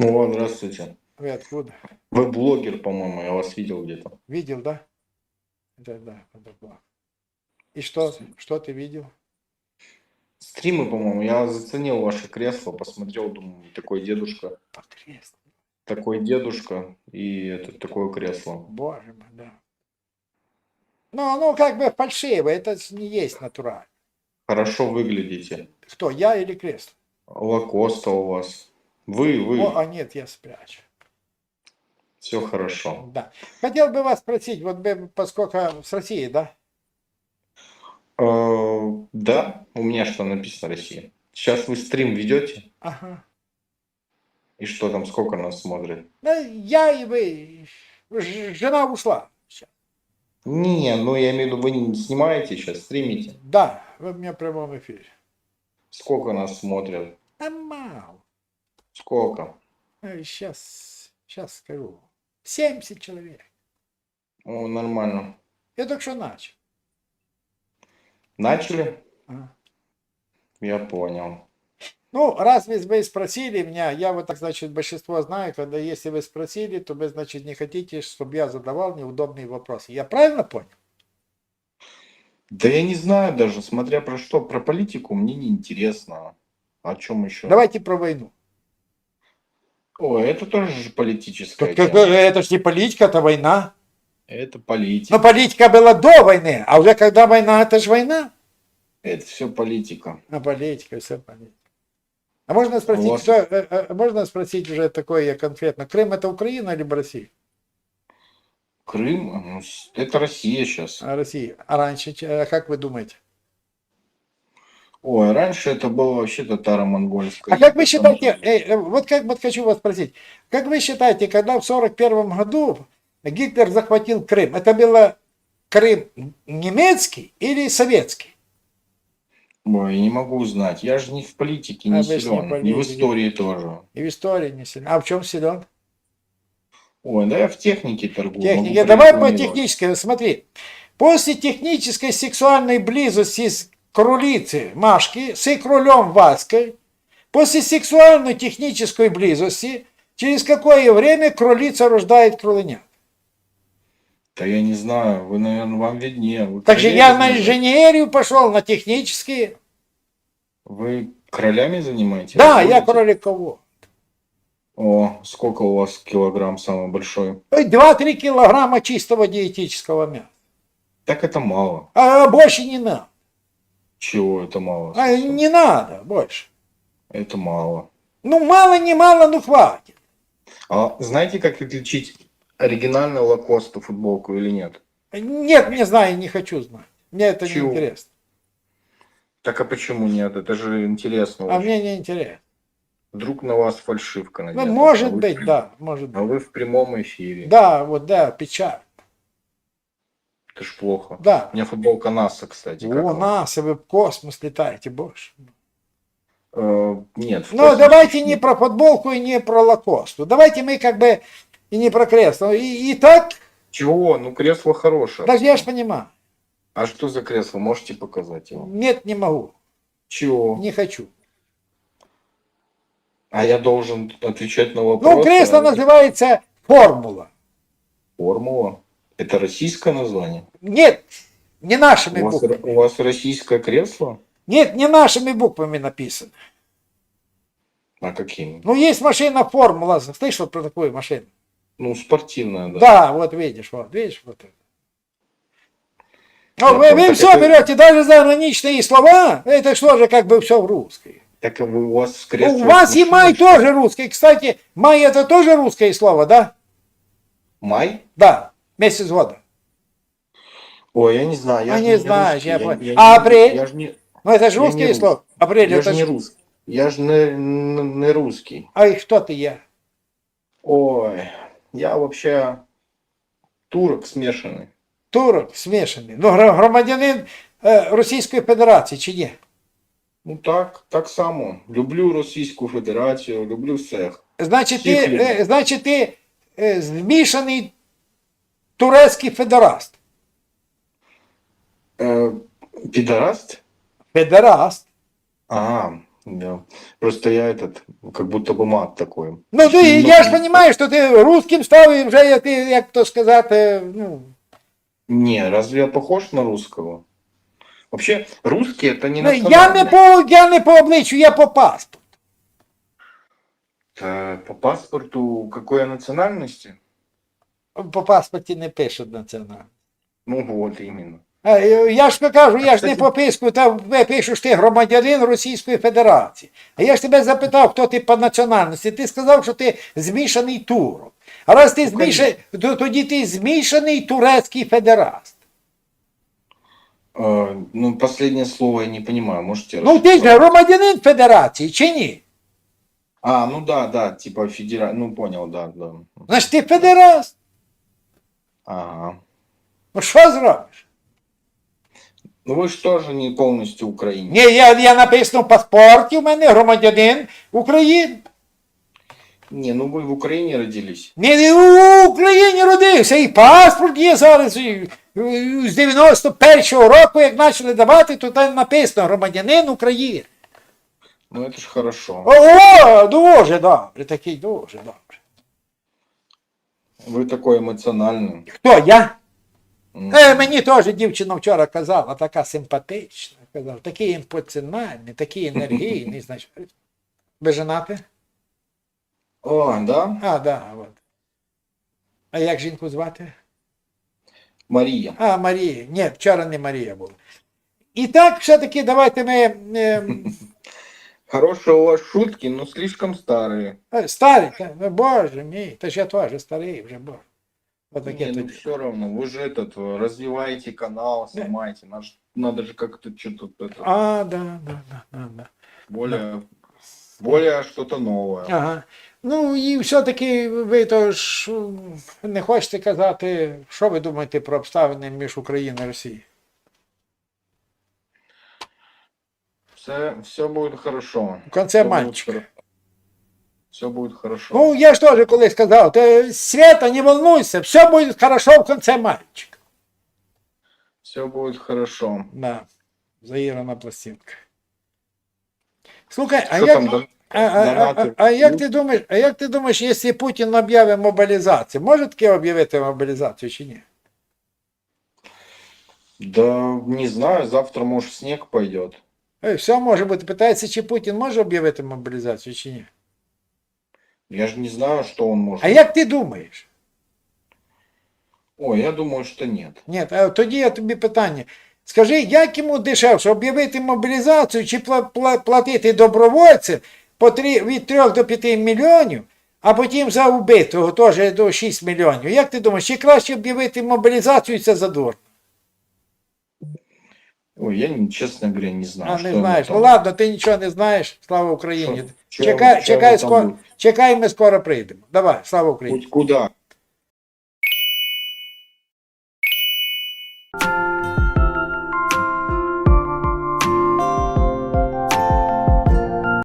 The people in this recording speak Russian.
О, здравствуйте. Вы откуда? Вы блогер, по-моему, я вас видел где-то. Видел, да? Да, да, это было. И что, что ты видел? Стримы, по-моему, я заценил ваше кресло, посмотрел, думаю, такой дедушка, Подкрест. такой дедушка и это такое кресло. Боже мой, да. Ну, оно как бы фальшивое, это не есть натурально. Хорошо выглядите. Кто, я или крест? Лакоста у вас. Вы, вы, О, а нет, я спрячу. все хорошо. Да. Хотел бы вас спросить, вот поскольку с России, да? Э, да, у меня что написано Россия. Сейчас вы стрим ведете? Ага. И что там, сколько нас смотрит? Да, я и вы, жена ушла. Не, ну я имею в виду, вы снимаете сейчас, стримите. Да, вы меня в прямом эфире. Сколько нас смотрят? Да мало. Сколько? Сейчас, сейчас скажу. 70 человек. О, нормально. Я только что начал. Начали? Ага. Я понял. Ну, раз вы, вы спросили меня, я вот так, значит, большинство знаю, когда если вы спросили, то вы, значит, не хотите, чтобы я задавал неудобные вопросы. Я правильно понял? Да я не знаю даже, смотря про что. Про политику мне не интересно. О чем еще? Давайте про войну. О, это тоже же политическая тема. бы это ж не политика, это война. Это политика. Но политика была до войны, а уже когда война, это же война. Это все политика. А политика, все политика. А можно спросить, У вас- кто, э, э, можно спросить уже такое конкретно, Крым это Украина либо Россия? Крым, ну, это Россия сейчас. А Россия. А раньше, как вы думаете? Ой, раньше это было вообще татаро-монгольское. А как вы считаете, э, э, вот как вот хочу вас спросить, как вы считаете, когда в 41 году Гитлер захватил Крым, это было Крым немецкий или советский? Ой, я не могу знать. Я же не в политике А не вы ж не силен. в И в политике. истории тоже. И в истории не силен. А в чем силен? Ой, да я в технике торгую. Техника. могу Давай по технической. Смотри. После технической сексуальной близости с кролицы Машки с кролем Ваской, после сексуальной технической близости, через какое время кролица рождает кролынят? Да я не знаю, вы, наверное, вам виднее. Вы Так же я на инженерию пошел, на технические. Вы королями занимаетесь? Да, я Разводите? кроликово. О, сколько у вас килограмм самый большой? 2-3 килограмма чистого диетического мяса. Так это мало. А больше не надо. Чего это мало? А не надо больше. Это мало. Ну, мало, не мало, ну хватит. А знаете, как отличить оригинальную лакосту футболку или нет? Нет, не знаю, не хочу знать. Мне это Чего? не интересно. Так а почему нет? Это же интересно. А очень. мне не интересно. Вдруг на вас фальшивка Ну, надета. может а вы в быть, прям- да, может А быть. вы в прямом эфире. Да, вот, да, печаль. Это ж плохо. Да. У меня футболка НАСА, кстати. О? НАСА, вы в космос летаете, боже. Э, нет. Ну, давайте не про футболку и не про лакосту. Давайте мы как бы и не про кресло. И, и так, Чего? Ну, кресло хорошее. даже я ж понимаю. А что за кресло? Можете показать его? Нет, не могу, Чего? не хочу. А я должен отвечать на вопросы? Ну, кресло а называется формула. Формула. Это российское название? Нет, не нашими У вас, буквами. у вас российское кресло? Нет, не нашими буквами написано. А какими? Ну, есть машина формула. Слышал про такую машину? Ну, спортивное, да. Да, вот видишь, вот, видишь, вот Ну, вы, вы все это- берете, даже заграничные слова, это что же как бы все в русской. Так вы, у вас кресло... У вас и май что тоже русский. Кстати, май это тоже русское слово, да? Май? Да, месяц года. Ой, я не знаю. Я А ж не знаешь, русский, я понял. не- А не- апрель? Я же не, Ну это же Я русское не слово. Апрель, я это ж не ж... русский. Я же не, не, не русский. А и что ты я? Ой, я вообще турок смешанный. Турок смешаний. Ну, гра- громадянин е, Російської Федерації чи ні? Ну так, так само. Люблю Російську Федерацію, люблю всіх. Значить, ти, Всіх люблю. е, значить, ти е, змішаний турецький федераст. Е, підараст? Федераст. А, Да. Просто я этот, как будто бы мат такой. Ну, ти, Ну, я ж розумію, що ти русським став і вже, як, ти, як то сказати, ну, Не, разве я похож на русского? Вообще, русский это не ну я не национальность. по, я не по обличчю, я по паспорту. Э, По паспорту какой я национальности? По паспорті не пишуть національно. Ну вот, именно. Е, Я ж кажу, я ж не кстати- по писку, там пишеш ти громадянин Російської Федерації. А я ж тебе запитав, хто ти по національності. Ти сказав, що ти змішаний турок. А раз ти змішаний, то тоді ти змішаний турецький федераст. Э, Ну, последнее слово я не понимаю, можете Ну ти ж громадянин Федерації чи ні? А, ну да, да, типа федера... Ну, понял, да, да. Значить ти федераст. Ага. Ну що зробиш? Ну вы же тоже не полностью украинец. Ні, я, я написано в паспорті, у мене громадянин України. Не, ну вы в Украине родились. Не, не в Україні родився, і паспорт є зараз. і- і З 91-го року, як почали давати, то там написано громадянин України. Ну это ж хорошо. О, о, дуже добре, такий дуже добре. Вы такой эмоциональный. Хто я? М. Е, мені теж дівчина вчора казала, така симпатична. Казала, такий емоціональний, такий енергійний, значить. Ви женати? О, да? А, да, от. А як жінку звати? Мария. А, Марія. Ні, вчора не Марія була. І так, все-таки давайте ми. Е, Хорошие у вас шутки, но слишком старые. е, старі, та, ну, боже мій, та ж я теж старий вже, боже. Отаке Не, ну тоді. все равно, вы же этот, э, развиваете канал, снимаете. Надо, ж- надо же как-то что-то это, А, да, да, да, да, да. более, более что-то новое. Ага. Ну і все-таки ви то ж м, не хочете казати, що ви думаєте про обставини між Україною і Росією? Все, все будет хорошо. В конце мальчик. Все будет хорошо. Ну, я ж теж колись сказав, ти, Света, не волнуйся, все буде хорошо в конце мальчик. Все будет хорошо. Да, заіграна пластинка. Слухай, а Що як, там, да- а, а, а, а, донати? а як ти думаєш, а як ти думаєш, якщо Путін об'явить мобілізацію, може таке об'явити мобілізацію чи ні? Да, не знаю, завтра, может, снег пойдет. Ей, Все може бути. Питається, чи Путін може об'явити мобілізацію чи ні? Я же не знаю, что он может. А як ти думаєш? Ой, я думаю, что нет. Ні, а тоді я тобі питання. Скажи, як йому дешевше об'явити мобілізацію чи пла- пла- платити добровольцям по три, від 3 до 5 мільйонів, а потім за вбитого теж до 6 мільйонів. Як ти думаєш, чи краще об'явити мобілізацію і це задурно? Ой, я, не- честно говоря, не знаю. А что не ему знаєш. там- Ну ладно, ти нічого не знаєш. Слава Україні. Що- що Чекай, йому- що чекай, йому там скоро, буде? чекай, ми скоро прийдемо. Давай, слава Україні. Хоть куда?